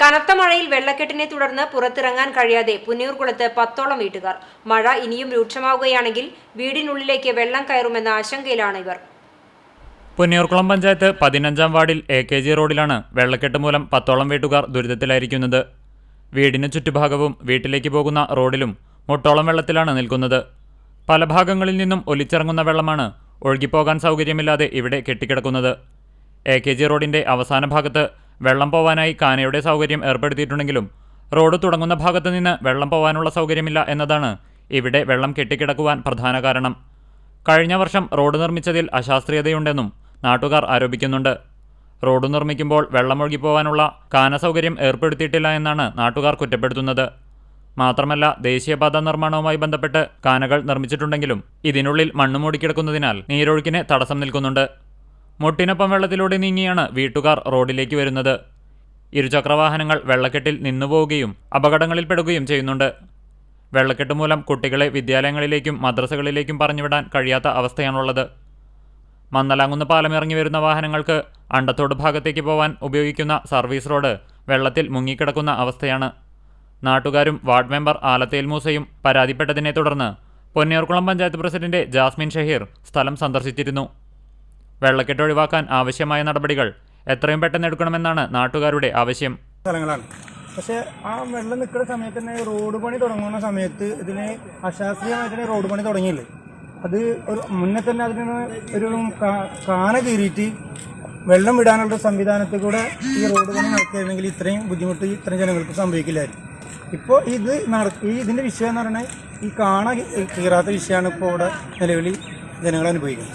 കനത്ത മഴയിൽ വെള്ളക്കെട്ടിനെ തുടർന്ന് പുറത്തിറങ്ങാൻ കഴിയാതെ പുന്നയൂർകുളത്ത് പത്തോളം വീട്ടുകാർ. മഴ ഇനിയും രൂക്ഷമാവുകയാണെങ്കിൽ വീടിനുള്ളിലേക്ക് വെള്ളം കയറുമെന്ന ആശങ്കയിലാണ് ഇവർ. പുന്നയൂർക്കുളം പഞ്ചായത്ത് പതിനഞ്ചാം വാർഡിൽ എ കെ ജി റോഡിലാണ് വെള്ളക്കെട്ട് മൂലം പത്തോളം വീട്ടുകാർ ദുരിതത്തിലായിരിക്കുന്നത്. വീടിന് ചുറ്റുഭാഗവും വീട്ടിലേക്ക് പോകുന്ന റോഡിലും മുട്ടോളം വെള്ളത്തിലാണ് നിൽക്കുന്നത്. പല ഭാഗങ്ങളിൽ നിന്നും ഒലിച്ചിറങ്ങുന്ന വെള്ളമാണ് ഒഴുകിപ്പോകാൻ സൗകര്യമില്ലാതെ ഇവിടെ കെട്ടിക്കിടക്കുന്നത്. എ കെ ജി റോഡിന്റെ അവസാന ഭാഗത്ത് വെള്ളം പോവാനായി കാനയുടെ സൗകര്യം ഏർപ്പെടുത്തിയിട്ടുണ്ടെങ്കിലും റോഡ് തുടങ്ങുന്ന ഭാഗത്ത് നിന്ന് വെള്ളം പോവാനുള്ള സൗകര്യമില്ല എന്നതാണ് ഇവിടെ വെള്ളം കെട്ടിക്കിടക്കുവാൻ പ്രധാന കാരണം. കഴിഞ്ഞ വർഷം റോഡ് നിർമ്മിച്ചതിൽ അശാസ്ത്രീയതയുണ്ടെന്നും നാട്ടുകാർ ആരോപിക്കുന്നുണ്ട്. റോഡ് നിർമ്മിക്കുമ്പോൾ വെള്ളമൊഴുകിപ്പോവാനുള്ള കാന സൗകര്യം ഏർപ്പെടുത്തിയിട്ടില്ല എന്നാണ് നാട്ടുകാർ കുറ്റപ്പെടുത്തുന്നത്. മാത്രമല്ല ദേശീയപാത നിർമ്മാണവുമായി ബന്ധപ്പെട്ട് കാനകൾ നിർമ്മിച്ചിട്ടുണ്ടെങ്കിലും ഇതിനുള്ളിൽ മണ്ണ് മൂടിക്കിടക്കുന്നതിനാൽ നീരൊഴുക്കിന് തടസ്സം നിൽക്കുന്നുണ്ട്. മുട്ടിനൊപ്പം വെള്ളത്തിലൂടെ നീങ്ങിയാണ് വീട്ടുകാർ റോഡിലേക്ക് വരുന്നത്. ഇരുചക്രവാഹനങ്ങൾ വെള്ളക്കെട്ടിൽ നിന്നുപോവുകയും അപകടങ്ങളിൽപ്പെടുകയും ചെയ്യുന്നുണ്ട്. വെള്ളക്കെട്ട് മൂലം കുട്ടികളെ വിദ്യാലയങ്ങളിലേക്കും മദ്രസകളിലേക്കും പറഞ്ഞുവിടാൻ കഴിയാത്ത അവസ്ഥയാണുള്ളത്. മന്നലാങ്ങുന്ന പാലം ഇറങ്ങി വരുന്ന വാഹനങ്ങൾക്ക് അണ്ടത്തോട് ഭാഗത്തേക്ക് പോവാൻ ഉപയോഗിക്കുന്ന സർവീസ് റോഡ് വെള്ളത്തിൽ മുങ്ങിക്കിടക്കുന്ന അവസ്ഥയാണ്. നാട്ടുകാരും വാർഡ് മെമ്പർ ആലത്തേൽ മൂസയും പരാതിപ്പെട്ടതിനെ തുടർന്ന് പൊന്നിയൂർക്കുളം പഞ്ചായത്ത് പ്രസിഡന്റ് ജാസ്മിൻ ഷഹീർ സ്ഥലം സന്ദർശിച്ചിരുന്നു. വെള്ളക്കെട്ട് ഒഴിവാക്കാൻ ആവശ്യമായ നടപടികൾ എത്രയും പെട്ടെന്ന് എടുക്കണമെന്നാണ് നാട്ടുകാരുടെ ആവശ്യം. സ്ഥലങ്ങളാണ്. പക്ഷെ ആ വെള്ളം നിൽക്കുന്ന സമയത്ത് തന്നെ റോഡ് പണി തുടങ്ങുന്ന സമയത്ത് ഇതിന് അശാസ്ത്രീയമായിട്ട് റോഡ് പണി തുടങ്ങിയില്ലേ? അത് ഒരു മുന്നേ തന്നെ അതിന് ഒരു കാന കീറിയിട്ട് വെള്ളം വിടാനുള്ള സംവിധാനത്തിൽ കൂടെ ഈ റോഡ് പണി നടത്തിയിരുന്നെങ്കിൽ ഇത്രയും ബുദ്ധിമുട്ട് ഇത്രയും ജനങ്ങൾക്ക് സംഭവിക്കില്ലായിരുന്നു. ഇപ്പോൾ ഇത് നട ഈ ഇതിന്റെ വിഷയം എന്ന് പറഞ്ഞാൽ ഈ കാണ കീറാത്ത വിഷയമാണ് ഇപ്പോൾ ഇവിടെ നിലവിൽ ജനങ്ങൾ അനുഭവിക്കുന്നത്.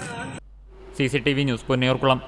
C C T V news Ponniyurkulam